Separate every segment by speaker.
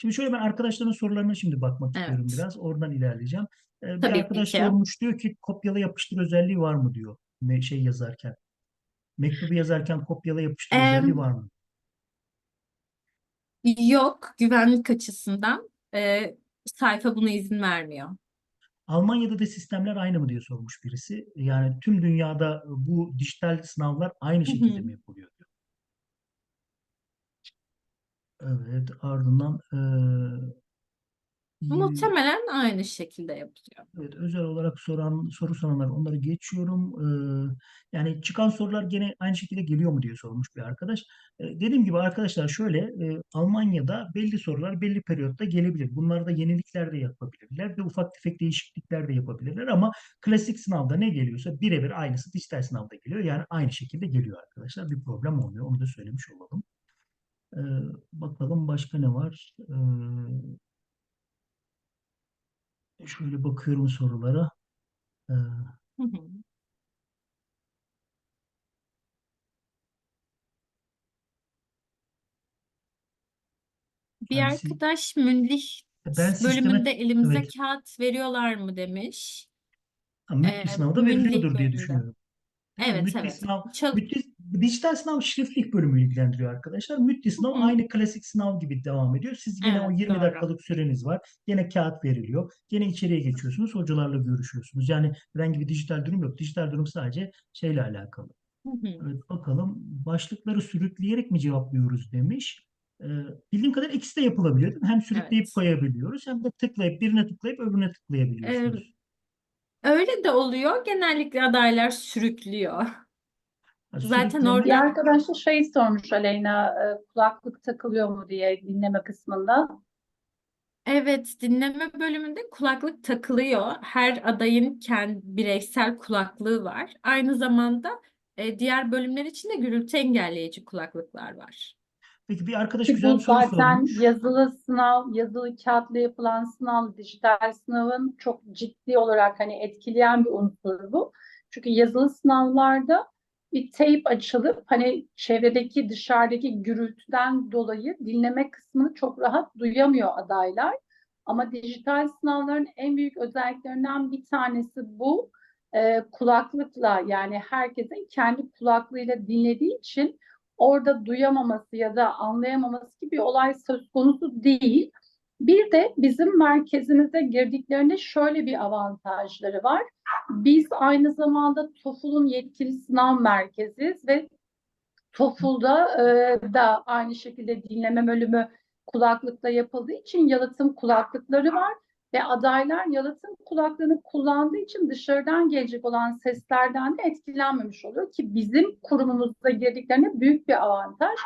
Speaker 1: Şimdi şöyle ben arkadaşların sorularına şimdi bakmak istiyorum
Speaker 2: Evet.
Speaker 1: biraz. Oradan ilerleyeceğim. Ee, bir
Speaker 2: Tabii
Speaker 1: arkadaş
Speaker 2: ki.
Speaker 1: sormuş diyor ki kopyala yapıştır özelliği var mı diyor. Şey yazarken. Mektubu yazarken kopyala yapıştır özelliği
Speaker 2: Em,
Speaker 1: var mı?
Speaker 2: yok güvenlik açısından e, sayfa buna izin vermiyor.
Speaker 1: Almanya'da da sistemler aynı mı diye sormuş birisi. Yani tüm dünyada bu dijital sınavlar aynı
Speaker 2: Hı
Speaker 1: şekilde
Speaker 2: hı.
Speaker 1: mi yapılıyor diyor. Evet, ardından eee,
Speaker 2: Muhtemelen aynı şekilde yapılıyor.
Speaker 1: Evet, özel olarak soran soru soranlar onları geçiyorum. Ee, yani çıkan sorular gene aynı şekilde geliyor mu diye sormuş bir arkadaş. Ee, dediğim gibi arkadaşlar şöyle e, Almanya'da belli sorular belli periyotta gelebilir. Bunlarda yenilikler de yapabilirler ve ufak tefek değişiklikler de yapabilirler ama klasik sınavda ne geliyorsa birebir aynısı dijital sınavda geliyor. Yani aynı şekilde geliyor arkadaşlar. Bir problem olmuyor. Onu da söylemiş olalım. Ee, bakalım başka ne var? Ee, şöyle bakıyorum sorulara. Ee,
Speaker 2: Hı hı. Bir
Speaker 1: yani siz,
Speaker 2: arkadaş Münlih
Speaker 1: ben sisteme
Speaker 2: bölümünde elimize
Speaker 1: evet
Speaker 2: kağıt veriyorlar mı demiş.
Speaker 1: Ha, MÜT
Speaker 2: E,
Speaker 1: bir sınavda veriliyordur diye
Speaker 2: bölümünde.
Speaker 1: düşünüyorum. Değil mi?
Speaker 2: Evet evet.
Speaker 1: sınav,
Speaker 2: Çal-
Speaker 1: MÜT, dijital sınav şriftlik bölümü ilgilendiriyor arkadaşlar. MÜT bir sınav aynı klasik sınav gibi devam ediyor. Siz yine o
Speaker 2: Evet
Speaker 1: 20
Speaker 2: doğru.
Speaker 1: dakikalık süreniz var. Yine kağıt veriliyor. Yine içeriye geçiyorsunuz. Hocalarla görüşüyorsunuz. Yani herhangi bir dijital durum yok. Dijital durum sadece şeyle alakalı. Evet bakalım. Başlıkları sürükleyerek mi cevaplıyoruz demiş. Ee, bildiğim kadar ikisi de yapılabiliyor. değil mi? Hem sürükleyip
Speaker 2: Evet.
Speaker 1: koyabiliyoruz hem de tıklayıp birine tıklayıp öbürüne tıklayabiliyorsunuz.
Speaker 2: E, öyle de oluyor. Genellikle adaylar sürüklüyor. Zaten
Speaker 1: sürükleme
Speaker 3: Bir
Speaker 2: orada
Speaker 3: arkadaş da şey sormuş Aleyna, e, kulaklık takılıyor mu diye dinleme kısmında.
Speaker 2: Evet, dinleme bölümünde kulaklık takılıyor. Her adayın kendi bireysel kulaklığı var. Aynı zamanda e, diğer bölümler için de gürültü engelleyici kulaklıklar var.
Speaker 1: Peki bir arkadaş
Speaker 3: Ki
Speaker 1: güzel
Speaker 3: bu
Speaker 1: bir soru
Speaker 3: zaten
Speaker 1: sormuş.
Speaker 3: yazılı sınav, yazılı kağıtla yapılan sınav, dijital sınavın çok ciddi olarak hani etkileyen bir unsur bu. Çünkü yazılı sınavlarda bir teyp açılıp hani çevredeki dışarıdaki gürültüden dolayı dinleme kısmını çok rahat duyamıyor adaylar. Ama dijital sınavların en büyük özelliklerinden bir tanesi bu. Ee, kulaklıkla yani herkesin kendi kulaklığıyla dinlediği için orada duyamaması ya da anlayamaması gibi bir olay söz konusu değil. Bir de bizim merkezimize girdiklerinde şöyle bir avantajları var. Biz aynı zamanda TOEFL'un yetkili sınav merkeziyiz ve TOEFL'da e, da aynı şekilde dinleme bölümü kulaklıkla yapıldığı için yalıtım kulaklıkları var ve adaylar yalıtım kulaklığını kullandığı için dışarıdan gelecek olan seslerden de etkilenmemiş oluyor ki bizim kurumumuzda girdiklerine büyük bir avantaj.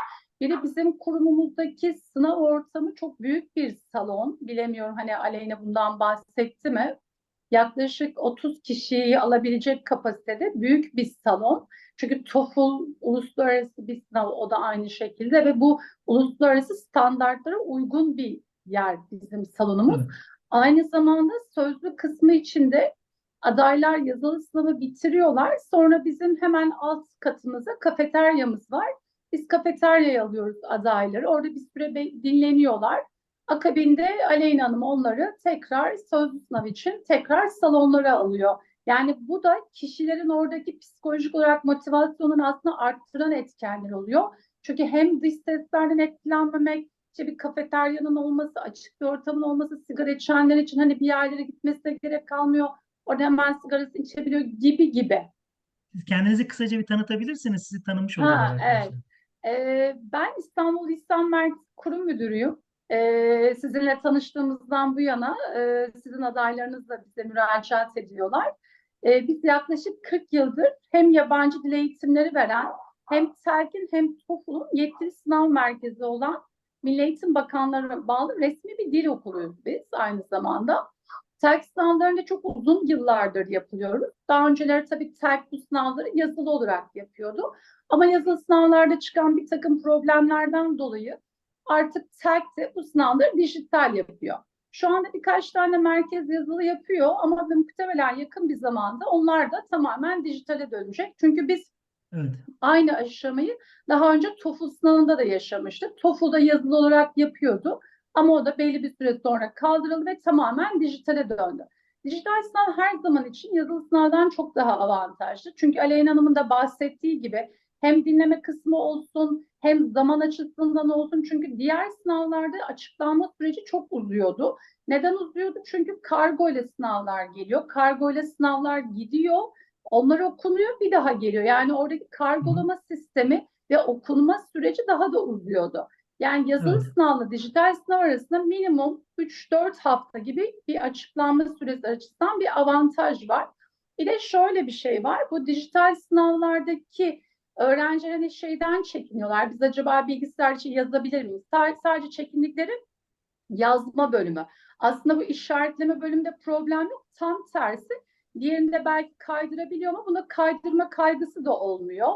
Speaker 3: De bizim kurumumuzdaki sınav ortamı çok büyük bir salon. Bilemiyorum hani Aleyna bundan bahsetti mi? Yaklaşık 30 kişiyi alabilecek kapasitede büyük bir salon. Çünkü TOEFL uluslararası bir sınav o da aynı şekilde ve bu uluslararası standartlara uygun bir yer bizim salonumuz.
Speaker 1: Evet.
Speaker 3: Aynı zamanda sözlü kısmı içinde adaylar yazılı sınavı bitiriyorlar. Sonra bizim hemen alt katımızda kafeteryamız var. Biz kafeteryaya alıyoruz adayları. Orada bir süre dinleniyorlar. Akabinde Aleyna Hanım onları tekrar sözlü sınav için tekrar salonlara alıyor. Yani bu da kişilerin oradaki psikolojik olarak motivasyonunu aslında arttıran etkenler oluyor. Çünkü hem dış seslerden etkilenmemek, işte bir kafeteryanın olması, açık bir ortamın olması, sigara içenler için hani bir yerlere gitmesine gerek kalmıyor. Orada hemen sigarasını içebiliyor gibi gibi.
Speaker 1: Siz kendinizi kısaca bir tanıtabilirsiniz. Sizi tanımış olacağız
Speaker 3: Ha, evet. Ben İstanbul İhsan Merkezi Kurum Müdürüyüm. Ee, sizinle tanıştığımızdan bu yana e, sizin adaylarınız da bize müracaat ediyorlar. Ee, biz yaklaşık 40 yıldır hem yabancı dil eğitimleri veren hem TELK'in hem TOEFL'un yetkili sınav merkezi olan Milli Eğitim Bakanlığı'na bağlı resmi bir dil okuluyuz biz aynı zamanda. TELK sınavlarını çok uzun yıllardır yapıyoruz. Daha önceleri tabii TELK bu sınavları yazılı olarak yapıyordu. Ama yazılı sınavlarda çıkan bir takım problemlerden dolayı artık TELK de bu sınavları dijital yapıyor. Şu anda birkaç tane merkez yazılı yapıyor ama muhtemelen yakın bir zamanda onlar da tamamen dijitale dönecek. Çünkü biz
Speaker 1: Evet.
Speaker 3: aynı aşamayı daha önce TOEFL sınavında da yaşamıştık. TOEFL'da yazılı olarak yapıyordu. Ama o da belli bir süre sonra kaldırıldı ve tamamen dijitale döndü. Dijital sınav her zaman için yazılı sınavdan çok daha avantajlı. Çünkü Aleyna Hanım'ın da bahsettiği gibi hem dinleme kısmı olsun hem zaman açısından olsun. Çünkü diğer sınavlarda açıklanma süreci çok uzuyordu. Neden uzuyordu? Çünkü kargo ile sınavlar geliyor. Kargo ile sınavlar gidiyor. Onlar okunuyor bir daha geliyor. Yani oradaki kargolama sistemi ve okunma süreci daha da uzuyordu. Yani yazılı
Speaker 1: Evet.
Speaker 3: sınavla dijital sınav arasında minimum 3-4 hafta gibi bir açıklanma süresi açısından bir avantaj var. Bir de şöyle bir şey var. Bu dijital sınavlardaki öğrenciler hani şeyden çekiniyorlar. Biz acaba bilgisayar için yazabilir miyiz? Sadece, sadece çekindikleri yazma bölümü. Aslında bu işaretleme bölümünde problem yok. Tam tersi. Diğerinde belki kaydırabiliyor ama buna kaydırma kaygısı da olmuyor.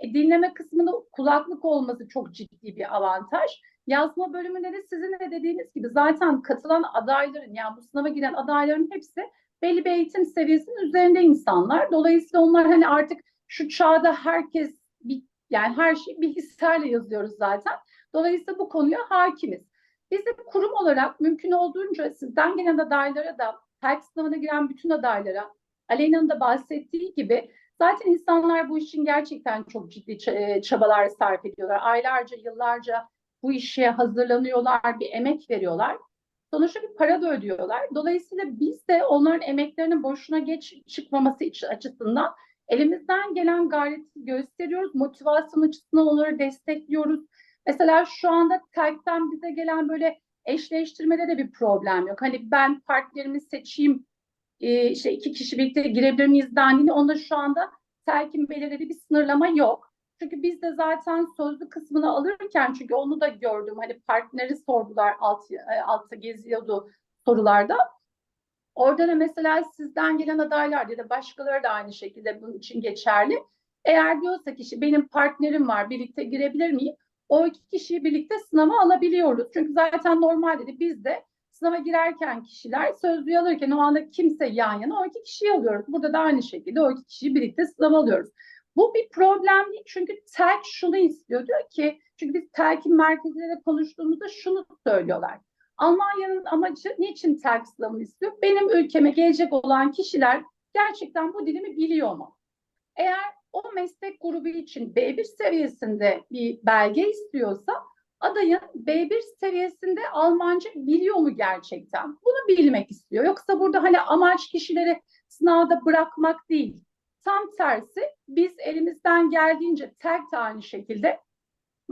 Speaker 3: E, dinleme kısmında kulaklık olması çok ciddi bir avantaj. Yazma bölümünde de sizin de dediğiniz gibi zaten katılan adayların yani bu sınava giren adayların hepsi belli bir eğitim seviyesinin üzerinde insanlar. Dolayısıyla onlar hani artık şu çağda herkes bir, yani her şeyi bilgisayarla yazıyoruz zaten. Dolayısıyla bu konuya hakimiz. Biz de kurum olarak mümkün olduğunca sizden gelen adaylara da TELK sınavına giren bütün adaylara Aleyna'nın da bahsettiği gibi zaten insanlar bu için gerçekten çok ciddi e, çabalar sarf ediyorlar. Aylarca, yıllarca bu işe hazırlanıyorlar, bir emek veriyorlar. Sonuçta bir para da ödüyorlar. Dolayısıyla biz de onların emeklerinin boşuna geç çıkmaması açısından elimizden gelen gayreti gösteriyoruz. Motivasyon açısından onları destekliyoruz. Mesela şu anda TELK'ten bize gelen böyle eşleştirmede de bir problem yok. Hani ben partnerimi seçeyim, e, işte iki kişi birlikte girebilir miyiz dendiğinde onda şu anda TELK'in belirlediği bir sınırlama yok. Çünkü biz de zaten sözlü kısmını alırken çünkü onu da gördüm. Hani partneri sordular alt, e, altta geziyordu sorularda. Orada da mesela sizden gelen adaylar ya da başkaları da aynı şekilde bunun için geçerli. Eğer diyorsa kişi benim partnerim var birlikte girebilir miyim? O iki kişiyi birlikte sınava alabiliyoruz. Çünkü zaten normalde de biz de sınava girerken kişiler sözlüğü alırken o anda kimse yan yana o iki kişiyi alıyoruz. Burada da aynı şekilde o iki kişiyi birlikte sınava alıyoruz. Bu bir problem değil çünkü TELK şunu istiyor diyor ki çünkü biz TELK'in merkezleriyle konuştuğumuzda şunu söylüyorlar. Almanya'nın amacı niçin TELK sınavını istiyor? Benim ülkeme gelecek olan kişiler gerçekten bu dilimi biliyor mu? Eğer o meslek grubu için B1 seviyesinde bir belge istiyorsa adayın B1 seviyesinde Almanca biliyor mu gerçekten? Bunu bilmek istiyor. Yoksa burada hani amaç kişileri sınavda bırakmak değil. Tam tersi biz elimizden geldiğince tek de aynı şekilde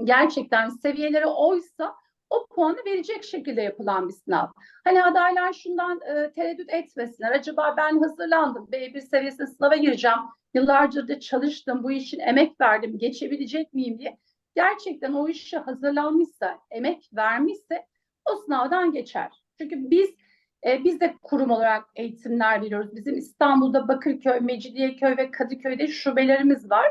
Speaker 3: gerçekten seviyeleri oysa o puanı verecek şekilde yapılan bir sınav. Hani adaylar şundan e, tereddüt etmesinler. Acaba ben hazırlandım, B1 seviyesinde sınava gireceğim. Yıllarca da çalıştım, bu için emek verdim, geçebilecek miyim diye. Gerçekten o işe hazırlanmışsa, emek vermişse o sınavdan geçer. Çünkü biz e, biz de kurum olarak eğitimler veriyoruz. Bizim İstanbul'da Bakırköy, Mecidiyeköy ve Kadıköy'de şubelerimiz var.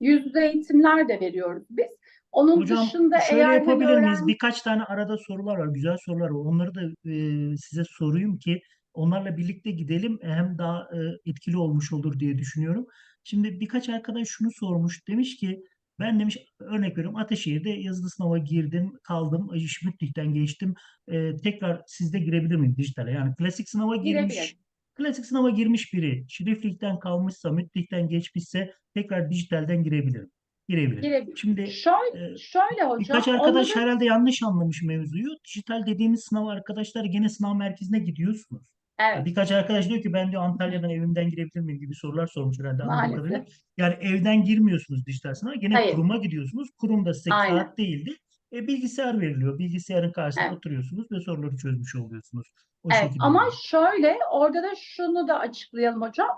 Speaker 3: Yüz yüze eğitimler de veriyoruz biz. Onun
Speaker 1: Hocam
Speaker 3: dışında
Speaker 1: şöyle
Speaker 3: eğer hani
Speaker 1: yapabilir miyiz?
Speaker 3: öğren-
Speaker 1: Birkaç tane arada sorular var, güzel sorular var. Onları da e, size sorayım ki onlarla birlikte gidelim. Hem daha e, etkili olmuş olur diye düşünüyorum. Şimdi birkaç arkadaş şunu sormuş. Demiş ki ben demiş örnek veriyorum Ataşehir'de yazılı sınava girdim, kaldım, iş Mütlik'ten geçtim. E, tekrar sizde girebilir miyim dijitale? Yani klasik sınava girmiş,
Speaker 3: Girebilir.
Speaker 1: klasik sınava girmiş biri, Şeriflik'ten kalmışsa, Mütlik'ten geçmişse tekrar dijitalden girebilir. Girebilir.
Speaker 3: girebilir.
Speaker 1: Şimdi
Speaker 3: Şöyle,
Speaker 1: e,
Speaker 3: şöyle hocam,
Speaker 1: Birkaç arkadaş
Speaker 3: onların-
Speaker 1: herhalde yanlış anlamış mevzuyu. Dijital dediğimiz sınav arkadaşlar gene sınav merkezine gidiyorsunuz.
Speaker 3: Evet,
Speaker 1: Birkaç arkadaş diyor ki ben diyor Antalya'dan evimden girebilir miyim gibi sorular sormuş herhalde anladığım kadarıyla. Yani evden girmiyorsunuz dijital sınava. Gene
Speaker 3: Hayır.
Speaker 1: kuruma gidiyorsunuz. Kurumda size
Speaker 3: Aynen.
Speaker 1: kağıt değildi. E, bilgisayar veriliyor. Bilgisayarın karşısında
Speaker 3: Evet.
Speaker 1: oturuyorsunuz ve soruları çözmüş oluyorsunuz. O
Speaker 3: Evet
Speaker 1: şekilde
Speaker 3: ama şöyle orada da şunu da açıklayalım hocam.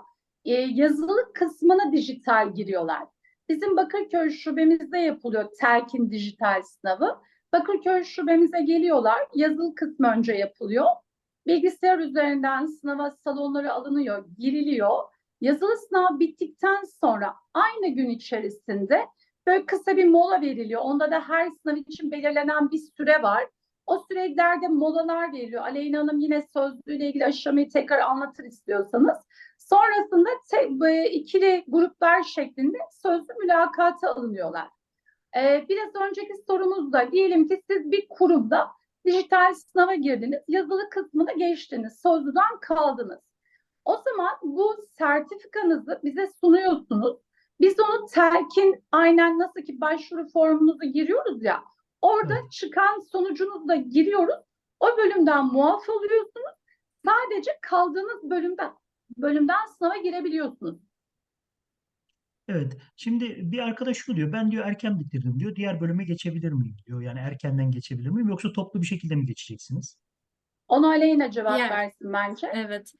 Speaker 3: Ee, yazılı kısmına dijital giriyorlar. Bizim Bakırköy şubemizde yapılıyor TELK'in dijital sınavı. Bakırköy şubemize geliyorlar. Yazılı kısmı önce yapılıyor. Bilgisayar üzerinden sınava salonları alınıyor, giriliyor. Yazılı sınav bittikten sonra aynı gün içerisinde böyle kısa bir mola veriliyor. Onda da her sınav için belirlenen bir süre var. O sürelerde molalar veriliyor. Aleyna Hanım yine sözlüğüyle ilgili aşamayı tekrar anlatır istiyorsanız. Sonrasında te- ikili gruplar şeklinde sözlü mülakata alınıyorlar. Ee, biraz önceki sorumuzda diyelim ki siz bir kurumda Dijital sınava girdiniz, yazılı kısmını geçtiniz, sözlüden kaldınız. O zaman bu sertifikanızı bize sunuyorsunuz. Biz onu telkin aynen nasıl ki başvuru formumuzu giriyoruz ya, orada
Speaker 1: Evet.
Speaker 3: çıkan sonucunuzu da giriyoruz. O bölümden muaf oluyorsunuz. Sadece kaldığınız bölümden bölümden sınava girebiliyorsunuz.
Speaker 1: Evet. Şimdi bir arkadaş şunu diyor. Ben diyor erken bitirdim diyor. Diğer bölüme geçebilir miyim diyor. Yani erkenden geçebilir miyim yoksa toplu bir şekilde mi geçeceksiniz?
Speaker 3: Ona Aleyna cevap
Speaker 2: Diğer-
Speaker 3: versin bence.
Speaker 2: Evet.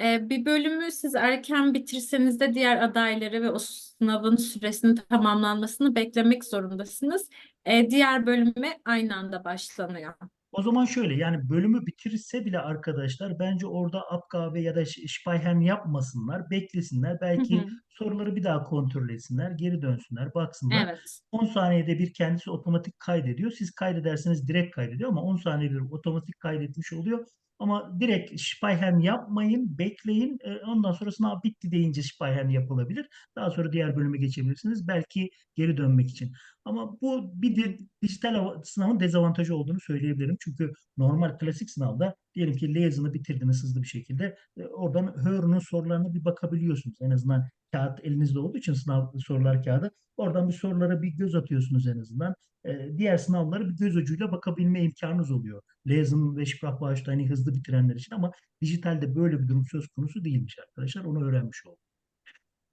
Speaker 2: Ee, bir bölümü siz erken bitirseniz de diğer adayları ve o sınavın süresinin tamamlanmasını beklemek zorundasınız. Ee, diğer bölüme aynı anda başlanıyor.
Speaker 1: O zaman şöyle yani bölümü bitirirse bile arkadaşlar bence orada Abgabe ya da Speichern yapmasınlar, beklesinler.
Speaker 2: Hı
Speaker 1: Belki
Speaker 2: hı.
Speaker 1: soruları bir daha kontrol etsinler, geri dönsünler, baksınlar.
Speaker 2: Evet.
Speaker 1: 10 saniyede bir kendisi otomatik kaydediyor. Siz kaydederseniz direkt kaydediyor ama 10 saniyede bir otomatik kaydetmiş oluyor. Ama direkt Speichern yapmayın, bekleyin. E, Ondan sonra sınav bitti deyince Speichern yapılabilir. Daha sonra diğer bölüme geçebilirsiniz. Belki geri dönmek için. Ama bu bir de dijital av- sınavın dezavantajı olduğunu söyleyebilirim. Çünkü normal klasik sınavda diyelim ki Leyaz'ını bitirdiniz hızlı bir şekilde. E, Oradan Hör'ün sorularına bir bakabiliyorsunuz. En azından kağıt elinizde olduğu için sınav sorular kağıdı. Oradan bir sorulara bir göz atıyorsunuz en azından. E, diğer sınavlara bir göz ucuyla bakabilme imkanınız oluyor. Lezım ve Sprachbausteini hızlı bitirenler için ama dijitalde böyle bir durum söz konusu değilmiş arkadaşlar. Onu öğrenmiş olduk.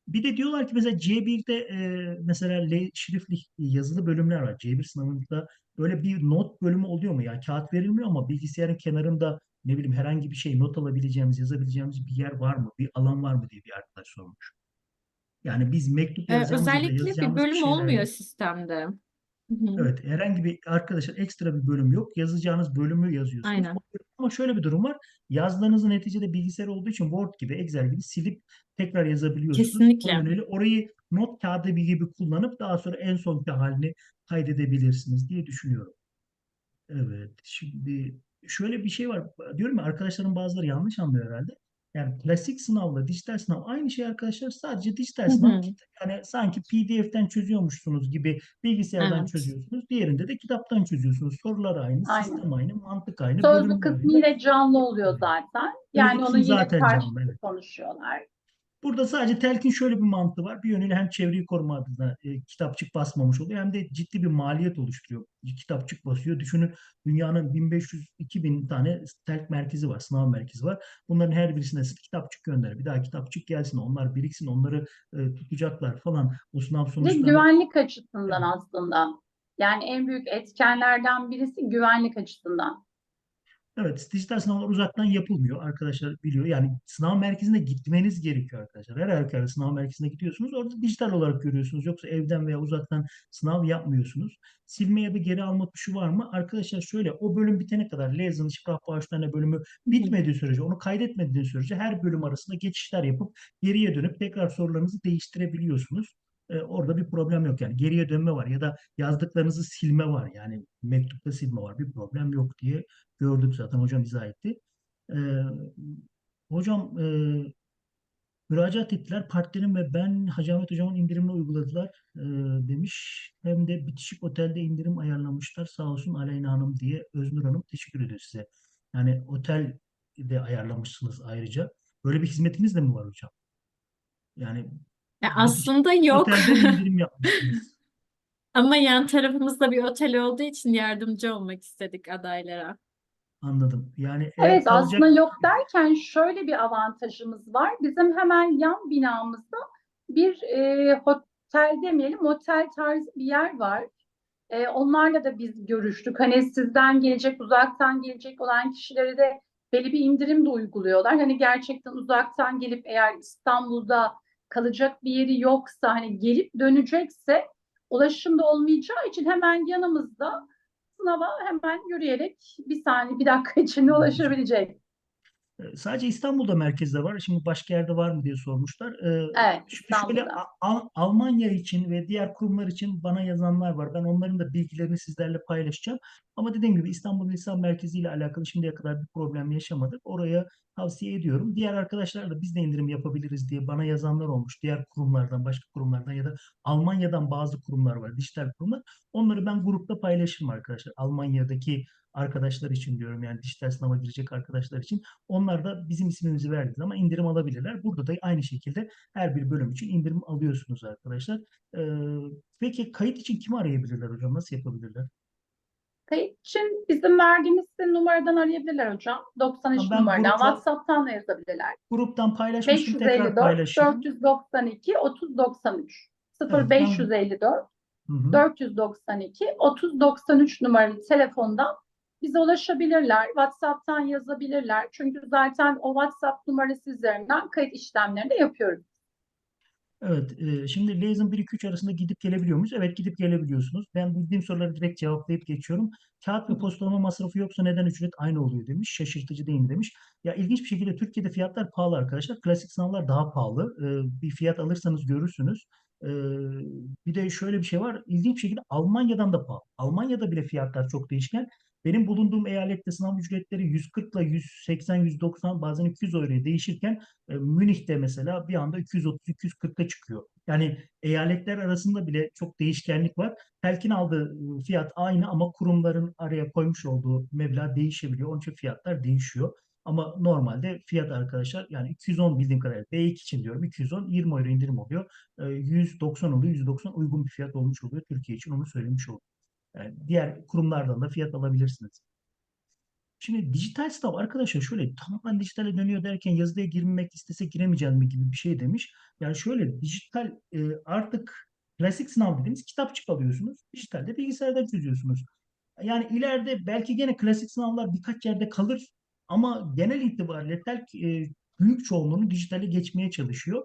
Speaker 1: Bir de diyorlar ki mesela C1'de e, mesela L şrifli yazılı bölümler var. C1 sınavında böyle bir not bölümü oluyor mu? Ya kağıt verilmiyor ama bilgisayarın kenarında ne bileyim herhangi bir şey not alabileceğimiz, yazabileceğimiz bir yer var mı? Bir alan var mı diye bir arkadaş sormuş. Yani biz mektup
Speaker 2: Ee,
Speaker 1: yazacağımız ya da
Speaker 2: özellikle bir
Speaker 1: yazacağımız bir
Speaker 2: bölüm olmuyor sistemde. Hı hı.
Speaker 1: Evet, herhangi bir arkadaşlar ekstra bir bölüm yok. Yazacağınız bölümü yazıyorsunuz.
Speaker 2: Aynen.
Speaker 1: Ama şöyle bir durum var. Yazdığınızı neticede bilgisayar olduğu için Word gibi, Excel gibi silip tekrar yazabiliyorsunuz. O
Speaker 2: Kesinlikle.
Speaker 1: yönüyle orayı not kağıdı gibi kullanıp daha sonra en sonki halini kaydedebilirsiniz diye düşünüyorum. Evet, şimdi şöyle bir şey var. Diyorum ya arkadaşların bazıları yanlış anlıyor herhalde. Yani klasik sınavla dijital sınav aynı şey arkadaşlar. Sadece dijital
Speaker 2: Hı
Speaker 1: sınav
Speaker 2: hı.
Speaker 1: kit- yani sanki PDF'den çözüyormuşsunuz gibi bilgisayardan
Speaker 2: Evet.
Speaker 1: çözüyorsunuz. Diğerinde de kitaptan çözüyorsunuz. Sorular aynı,
Speaker 3: Aynen.
Speaker 1: sistem aynı, mantık aynı,
Speaker 3: Sözlü kısmı yine canlı oluyor zaten. Yani
Speaker 1: Sözlü
Speaker 3: onu
Speaker 1: kısmı
Speaker 3: yine
Speaker 1: zaten canlı, evet.
Speaker 3: konuşuyorlar.
Speaker 1: Burada sadece telkin şöyle bir mantığı var. Bir yönüyle hem çevreyi koruma adına e, kitapçık basmamış oluyor hem de ciddi bir maliyet oluşturuyor. Kitapçık basıyor. Düşünün dünyanın 1500-2000 tane telk merkezi var, sınav merkezi var. Bunların her birisine kitapçık gönder. Bir daha kitapçık gelsin, onlar biriksin, onları e, tutacaklar falan. O sınav sonuçlarını
Speaker 3: güvenlik açısından
Speaker 1: Evet.
Speaker 3: aslında. Yani en büyük etkenlerden birisi güvenlik açısından.
Speaker 1: Evet, dijital sınavlar uzaktan yapılmıyor. Arkadaşlar biliyor. Yani sınav merkezine gitmeniz gerekiyor arkadaşlar. Her halükarda sınav merkezine gidiyorsunuz. Orada dijital olarak görüyorsunuz. Yoksa evden veya uzaktan sınav yapmıyorsunuz. Silme ya da geri alma tuşu var mı? Arkadaşlar şöyle o bölüm bitene kadar Lezın, Sprachbausteine bölümü
Speaker 2: Hı hı.
Speaker 1: bitmediği sürece, onu kaydetmediğiniz sürece her bölüm arasında geçişler yapıp geriye dönüp tekrar sorularınızı değiştirebiliyorsunuz. Ee, orada bir problem yok yani. Geriye dönme var ya da yazdıklarınızı silme var. Yani mektupta silme var. Bir problem yok diye gördük zaten hocam izah etti. Ee, hocam e, müracaat ettiler. Partilerim ve ben Hacı Ahmet hocamın indirimini uyguladılar e, demiş. Hem de bitişik otelde indirim ayarlamışlar. Sağ olsun Aleyna Hanım diye Öznur Hanım teşekkür ediyor size. Yani otel de ayarlamışsınız ayrıca. Böyle bir hizmetiniz de mi var hocam? Yani Bitişik
Speaker 2: aslında yok.
Speaker 1: otelden indirim yapmışsınız.
Speaker 2: Ama yan tarafımızda bir otel olduğu için yardımcı olmak istedik adaylara.
Speaker 1: Anladım. Yani eğer
Speaker 3: Evet
Speaker 1: kalacak
Speaker 3: aslında yok derken şöyle bir avantajımız var. Bizim hemen yan binamızda bir e, otel demeyelim, otel tarzı bir yer var. E, onlarla da biz görüştük. Hani sizden gelecek, uzaktan gelecek olan kişilere de belli bir indirim de uyguluyorlar. Hani gerçekten uzaktan gelip eğer İstanbul'da kalacak bir yeri yoksa, hani gelip dönecekse ulaşımda olmayacağı için hemen yanımızda sınava hemen yürüyerek bir saniye, bir dakika içinde ulaşabilecek.
Speaker 1: Ee, Sadece İstanbul'da merkezde var. Şimdi başka yerde var mı diye sormuşlar. Ee,
Speaker 3: Evet,
Speaker 1: şöyle
Speaker 3: İstanbul'da.
Speaker 1: A- Al- Almanya için ve diğer kurumlar için bana yazanlar var. Ben onların da bilgilerini sizlerle paylaşacağım. Ama dediğim gibi İstanbul Lisan Merkezi ile alakalı şimdiye kadar bir problem yaşamadık. Oraya tavsiye ediyorum. Diğer arkadaşlar da biz de indirim yapabiliriz diye bana yazanlar olmuş. Diğer kurumlardan, başka kurumlardan ya da Almanya'dan bazı kurumlar var, dijital kurumlar. Onları ben grupta paylaşırım arkadaşlar. Almanya'daki arkadaşlar için diyorum yani dijital sınava girecek arkadaşlar için. Onlar da bizim ismimizi verdiği zaman indirim alabilirler. Burada da aynı şekilde her bir bölüm için indirim alıyorsunuz arkadaşlar. Ee, peki kayıt için kimi arayabilirler hocam? Nasıl yapabilirler?
Speaker 3: Kayıt için bizim verdiğimiz numaradan arayabilirler hocam. 93
Speaker 1: Tamam, ben
Speaker 3: numaradan
Speaker 1: grupla-
Speaker 3: WhatsApp'tan da yazabilirler.
Speaker 1: Gruptan paylaşmıştım. Tekrar
Speaker 3: 554
Speaker 1: paylaşırım.
Speaker 3: 492 3093
Speaker 1: Evet, ben-
Speaker 3: 0554
Speaker 1: Hı hı.
Speaker 3: 492 3093 numaralı telefondan bize ulaşabilirler. WhatsApp'tan yazabilirler. Çünkü zaten o WhatsApp numarası üzerinden kayıt işlemlerini de yapıyoruz.
Speaker 1: Evet, e, şimdi Lezin 1-2-3 arasında gidip gelebiliyor muyuz? Evet, gidip gelebiliyorsunuz. Ben bildiğim soruları direkt cevaplayıp geçiyorum. Kağıt ve postalama masrafı yoksa neden ücret aynı oluyor demiş. Şaşırtıcı değil mi demiş. Ya ilginç bir şekilde Türkiye'de fiyatlar pahalı arkadaşlar. Klasik sınavlar daha pahalı. E, bir fiyat alırsanız görürsünüz. E, bir de şöyle bir şey var. İlginç bir şekilde Almanya'dan da pahalı. Almanya'da bile fiyatlar çok değişken. Benim bulunduğum eyalette sınav ücretleri 140 ile 180, 190 bazen 200 euroya değişirken e, Münih'te mesela bir anda 230-240'a çıkıyor. Yani eyaletler arasında bile çok değişkenlik var. Telkin aldığı e, fiyat aynı ama kurumların araya koymuş olduğu meblağ değişebiliyor. Onun için fiyatlar değişiyor. Ama normalde fiyat arkadaşlar yani 210 bildiğim kadarıyla B2 için diyorum 210 20 euro indirim oluyor. E, 190 oluyor. 190 uygun bir fiyat olmuş oluyor Türkiye için onu söylemiş oldum. Yani diğer kurumlardan da fiyat alabilirsiniz. Şimdi dijital sınav arkadaşlar şöyle tamamen dijitale dönüyor derken yazılıya girmek istese giremeyeceğim mi gibi bir şey demiş. Yani şöyle dijital e, artık klasik sınav dediğimiz kitapçık alıyorsunuz. Dijitalde bilgisayarda çözüyorsunuz. Yani ileride belki gene klasik sınavlar birkaç yerde kalır ama genel itibariyle tel, e, büyük çoğunluğunu dijitale geçmeye çalışıyor.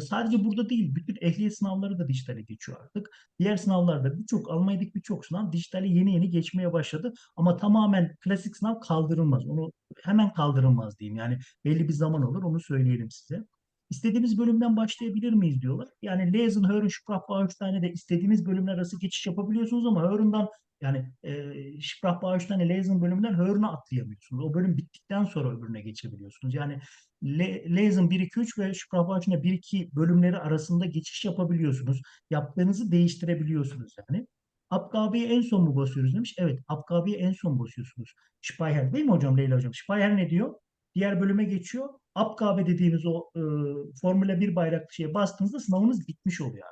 Speaker 1: Sadece burada değil, bütün ehliyet sınavları da dijitale geçiyor artık. Diğer sınavlarda birçok, Almanya'daki birçok sınav dijitale yeni yeni geçmeye başladı. Ama tamamen klasik sınav kaldırılmaz. Onu hemen kaldırılmaz diyeyim. Yani belli bir zaman olur, onu söyleyelim size. İstediğimiz bölümden başlayabilir miyiz diyorlar. Yani Lesen, Hören, Sprachbausteine de istediğimiz bölümler arası geçiş yapabiliyorsunuz ama Hören'dan yani e, Sprachbausteine, Lesen bölümünden Hören'e atlayamıyorsunuz. O bölüm bittikten sonra öbürüne geçebiliyorsunuz. Yani Le, Lesen 1-2-3 ve Sprachbausteine 1-2 bölümleri arasında geçiş yapabiliyorsunuz. Yaptığınızı değiştirebiliyorsunuz yani. Abgabe'ye en son mu basıyoruz demiş. Evet, Abgabe'ye en son basıyorsunuz. Speicher değil mi hocam Leyla hocam? Speicher ne diyor? Diğer bölüme geçiyor. Abgabe dediğimiz o e, Formula 1 bayraklı şeye bastığınızda sınavınız bitmiş oluyor.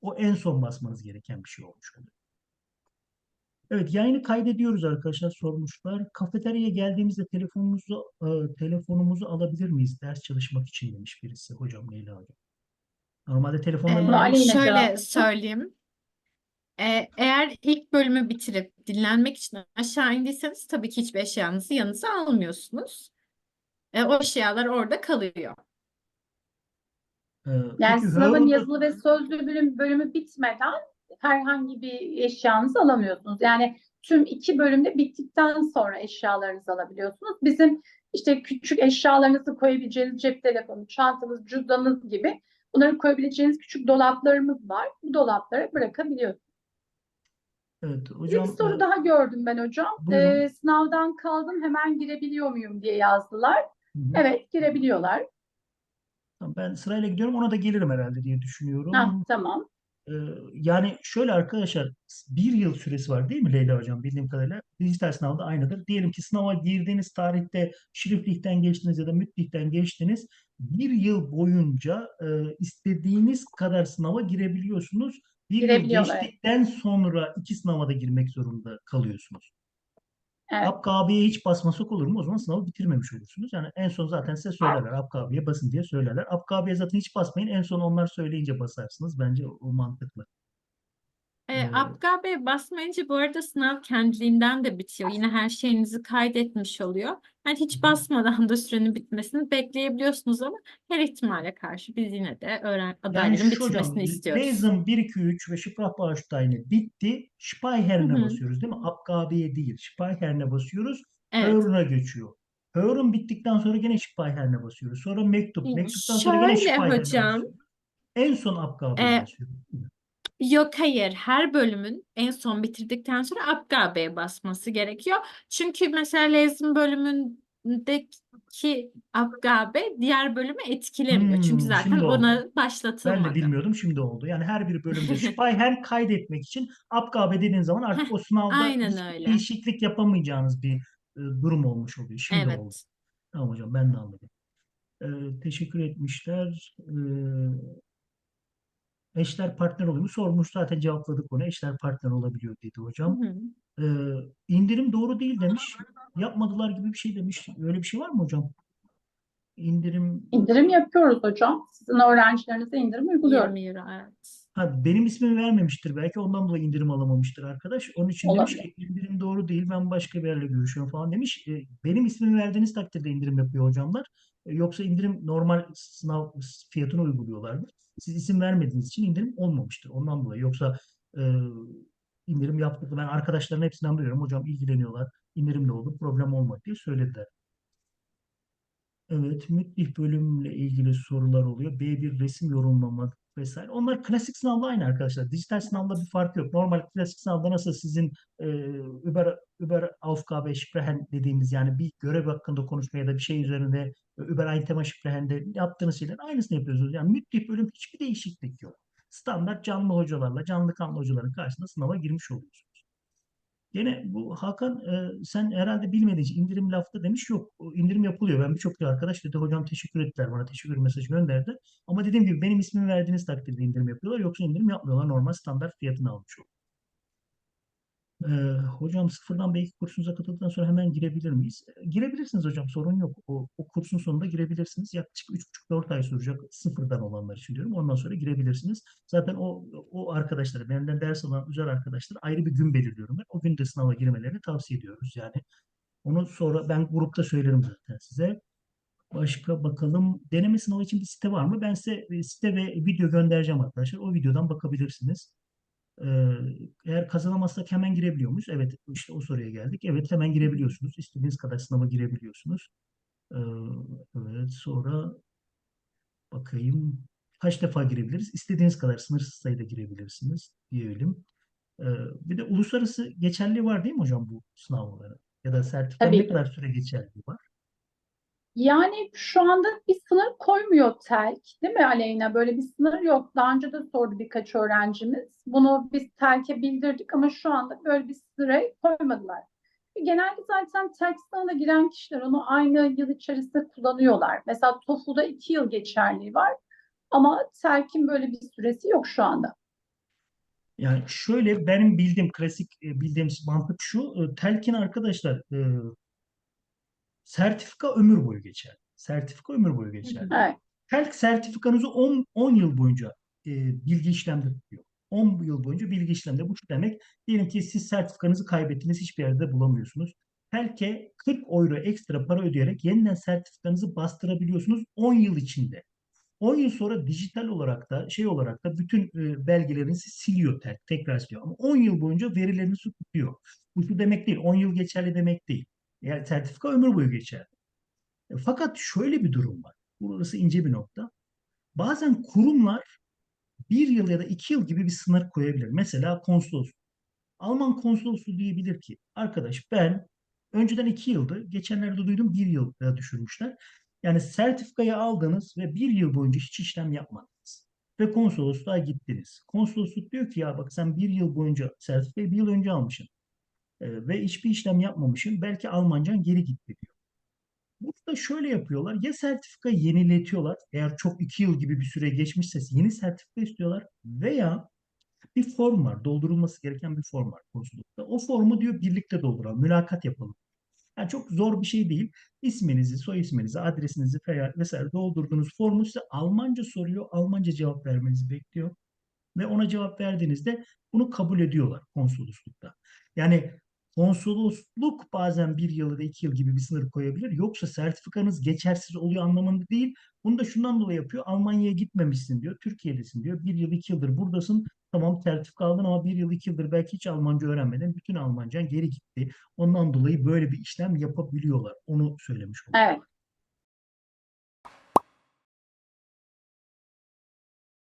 Speaker 1: O en son basmanız gereken bir şey olmuş oluyor. Evet, yayını kaydediyoruz arkadaşlar sormuşlar. Kafeteryaya geldiğimizde telefonumuzu e, telefonumuzu alabilir miyiz ders çalışmak için demiş birisi hocam Leyla hocam. Normalde telefonlarını
Speaker 2: Ee, şöyle söyleyeyim. Ee, eğer ilk bölümü bitirip dinlenmek için aşağı indiyseniz tabii ki hiçbir eşyanızı yanınıza almıyorsunuz. Ee, o eşyalar orada kalıyor.
Speaker 1: e,
Speaker 3: Yani
Speaker 1: peki
Speaker 3: sınavın yazılı ve sözlü bölüm, bölümü bitmeden herhangi bir eşyanızı alamıyorsunuz. Yani tüm iki bölümde bittikten sonra eşyalarınızı alabiliyorsunuz. Bizim işte küçük eşyalarınızı koyabileceğiniz cep telefonu, çantanız, cüzdanınız gibi bunları koyabileceğiniz küçük dolaplarımız var. Bu dolaplara bırakabiliyorsunuz.
Speaker 1: Evet
Speaker 3: Bir
Speaker 1: hocam
Speaker 3: soru
Speaker 1: e,
Speaker 3: daha gördüm ben hocam.
Speaker 1: Buyurun.
Speaker 3: Ee, sınavdan kaldım hemen girebiliyor muyum diye yazdılar.
Speaker 1: hı hı.
Speaker 3: Evet girebiliyorlar.
Speaker 1: Ben sırayla gidiyorum ona da gelirim herhalde diye düşünüyorum.
Speaker 3: Hah, tamam.
Speaker 1: Ee, yani şöyle arkadaşlar bir yıl süresi var değil mi Leyla Hocam bildiğim kadarıyla dijital sınavda aynıdır. Diyelim ki sınava girdiğiniz tarihte Schriftlich'ten geçtiniz ya da Mündlich'ten geçtiniz. Bir yıl boyunca e, istediğiniz kadar sınava girebiliyorsunuz. Bir yıl
Speaker 3: Girebiliyorlar.
Speaker 1: geçtikten sonra iki sınava da girmek zorunda kalıyorsunuz.
Speaker 3: Evet.
Speaker 1: Abgabi'ye hiç basmasak olur mu? O zaman sınavı bitirmemiş olursunuz. Yani en son zaten size söylerler. Abgabi'ye basın diye söylerler. Abgabi'ye zaten hiç basmayın. En son onlar söyleyince basarsınız. Bence o, o mantıklı.
Speaker 2: Ee,
Speaker 1: Ee,
Speaker 2: Abgabe'ye basmayınca bu arada sınav kendiliğinden de bitiyor. Yine her şeyinizi kaydetmiş oluyor. Yani hiç basmadan da sürenin bitmesini bekleyebiliyorsunuz ama her ihtimale karşı biz yine de öğren
Speaker 1: Yani
Speaker 2: adayların
Speaker 1: şu hocam,
Speaker 2: bitirmesini istiyoruz.
Speaker 1: Lesen 1, 2, 3 ve Sprachbausteine bitti.
Speaker 2: Hı
Speaker 1: Speicher'ine
Speaker 2: hı.
Speaker 1: basıyoruz değil mi? Abgabe'ye değil. Speicher'ine basıyoruz.
Speaker 2: Evet.
Speaker 1: Hören'e geçiyor. Hören bittikten sonra gene Speicher'ine basıyoruz. Sonra mektup. Mektuptan sonra gene
Speaker 2: Şöyle
Speaker 1: Speicher'ine
Speaker 2: hocam,
Speaker 1: basıyoruz. En son Abgabe'ye
Speaker 2: e,
Speaker 1: basıyoruz.
Speaker 2: Yok hayır her bölümün en son bitirdikten sonra Abgabe'ye basması gerekiyor. Çünkü mesela Lezgin bölümündeki Abgabe diğer bölümü etkilemiyor. Çünkü
Speaker 1: Hmm,
Speaker 2: zaten
Speaker 1: şimdi
Speaker 2: ona
Speaker 1: oldu. Ben de
Speaker 2: başlatılmadı.
Speaker 1: bilmiyordum şimdi oldu. Yani her bir bölümde Spyhem kaydetmek için APGABE dediğin zaman artık o sınavda
Speaker 2: Aynen öyle.
Speaker 1: değişiklik yapamayacağınız bir e, durum olmuş oluyor. Şimdi oldu.
Speaker 2: Evet.
Speaker 1: Tamam hocam ben de anladım. Ee, teşekkür etmişler. Ee, eşler partner oluyor mu? Sormuş zaten cevapladık onu. Eşler partner olabiliyor dedi hocam.
Speaker 2: hı.
Speaker 1: Ee, indirim doğru değil demiş. Yapmadılar gibi bir şey demiş. Öyle bir şey var mı hocam? İndirim
Speaker 3: İndirim yapıyoruz hocam. Sizin öğrencilerinize indirim uyguluyoruz.
Speaker 2: 20 euro evet.
Speaker 1: Ha, benim ismimi vermemiştir belki ondan dolayı indirim alamamıştır arkadaş. Onun için demiş
Speaker 3: Olabilir.
Speaker 1: ki indirim doğru değil ben başka bir yerle görüşüyorum falan demiş. E, benim ismimi verdiğiniz takdirde indirim yapıyor hocamlar. E, yoksa indirim normal sınav fiyatını uyguluyorlardır. Siz isim vermediğiniz için indirim olmamıştır ondan dolayı. Yoksa e, indirim yaptık. Ben arkadaşların hepsinden duyuyorum. Hocam ilgileniyorlar. indirimli olur problem olmadı diye söylediler. Evet, müthiş bölümle ilgili sorular oluyor. B1 resim yorumlama vesaire. Onlar klasik sınavla aynı arkadaşlar. Dijital sınavda bir fark yok. Normal klasik sınavda nasıl sizin e, Über, Über Aufgabe Sprechen dediğimiz yani bir görev hakkında konuşma ya da bir şey üzerinde Über ein Thema Sprechen'de yaptığınız şeyler aynısını yapıyorsunuz. Yani müthiş bölüm hiçbir değişiklik yok. Standart canlı hocalarla, canlı kanlı hocaların karşısında sınava girmiş oluyorsunuz. Gene bu Hakan e, sen herhalde bilmediğin indirim lafta demiş yok. İndirim yapılıyor. Ben birçok arkadaş dedi hocam teşekkür ettiler bana teşekkür mesajı gönderdi. Ama dediğim gibi benim ismimi verdiğiniz takdirde indirim yapıyorlar. Yoksa indirim yapmıyorlar. Normal standart fiyatını almış oluyor. E, hocam sıfırdan B2 kursunuza katıldıktan sonra hemen girebilir miyiz? Girebilirsiniz hocam sorun yok. O, o kursun sonunda girebilirsiniz. Yaklaşık 3,5-4 ay sürecek sıfırdan olanlar için diyorum. Ondan sonra girebilirsiniz. Zaten o, o arkadaşları, benden ders alan özel arkadaşlar ayrı bir gün belirliyorum ben. O gün de sınava girmelerini tavsiye ediyoruz yani. Onu sonra ben grupta söylerim zaten size. Başka bakalım. Deneme sınavı için bir site var mı? Ben size e, site ve video göndereceğim arkadaşlar. O videodan bakabilirsiniz. Eğer kazanamazsak hemen girebiliyor muyuz? Evet, işte o soruya geldik. Evet, hemen girebiliyorsunuz. İstediğiniz kadar sınava girebiliyorsunuz. Ee, evet, sonra bakayım. Kaç defa girebiliriz? İstediğiniz kadar sınırsız sayıda girebilirsiniz diyelim. Ee, bir de uluslararası geçerliği var değil mi hocam bu sınavların? Ya da sertifika ne kadar süre geçerliği var?
Speaker 3: Yani şu anda bir sınır koymuyor TELK, değil mi Aleyna? Böyle bir sınır yok. Daha önce de sordu birkaç öğrencimiz. Bunu biz TELK'e bildirdik ama şu anda böyle bir süre koymadılar. Genelde zaten TELK sınavına giren kişiler onu aynı yıl içerisinde kullanıyorlar. Mesela TOEFL'da iki yıl geçerliği var ama TELK'in böyle bir süresi yok şu anda.
Speaker 1: Yani şöyle benim bildiğim klasik e, bildiğim mantık şu. e, Telkin arkadaşlar e, sertifika ömür boyu geçer. Sertifika ömür boyu geçer.
Speaker 3: Evet.
Speaker 1: Telk sertifikanızı 10, 10 yıl boyunca e, bilgi işlemde tutuyor. 10 yıl boyunca bilgi işlemde. Bu şu demek. Diyelim ki siz sertifikanızı kaybettiniz. Hiçbir yerde bulamıyorsunuz. Telk'e 40 euro ekstra para ödeyerek yeniden sertifikanızı bastırabiliyorsunuz 10 yıl içinde. 10 yıl sonra dijital olarak da şey olarak da bütün e, belgelerinizi siliyor tek, tekrar siliyor. Ama 10 yıl boyunca verilerinizi tutuyor. Bu şu demek değil. 10 yıl geçerli demek değil. Yani sertifika ömür boyu geçerli. E, fakat şöyle bir durum var. Burası ince bir nokta. Bazen kurumlar bir yıl ya da iki yıl gibi bir sınır koyabilir. Mesela konsolos. Alman konsolosluğu diyebilir ki arkadaş ben önceden iki yıldı. Geçenlerde duydum bir yıla düşürmüşler. Yani sertifikayı aldınız ve bir yıl boyunca hiç işlem yapmadınız. Ve konsolosluğa gittiniz. Konsolosluk diyor ki ya bak sen bir yıl boyunca sertifikayı bir yıl önce almışsın. Ee, ve hiçbir işlem yapmamışsın. Belki Almancan geri gitti diyor. Burada şöyle yapıyorlar. Ya sertifikayı yeniletiyorlar. Eğer çok iki yıl gibi bir süre geçmişse yeni sertifika istiyorlar. Veya bir form var. Doldurulması gereken bir form var konsolosluğunda. O formu diyor birlikte dolduralım. Mülakat yapalım. Yani çok zor bir şey değil. İsminizi, soy isminizi, adresinizi vesaire doldurduğunuz formu size Almanca soruyor. Almanca cevap vermenizi bekliyor. Ve ona cevap verdiğinizde bunu kabul ediyorlar konsoloslukta. Yani konsolosluk bazen bir yıl ya da iki yıl gibi bir sınır koyabilir. Yoksa sertifikanız geçersiz oluyor anlamında değil. Bunu da şundan dolayı yapıyor. Almanya'ya gitmemişsin diyor. Türkiye'desin diyor. Bir yıl iki yıldır buradasın. Tamam sertifika aldın ama bir yıl iki yıldır belki hiç Almanca öğrenmedin. Bütün Almancan geri gitti. Ondan dolayı böyle bir işlem yapabiliyorlar. Onu söylemiş oldum.
Speaker 3: Evet.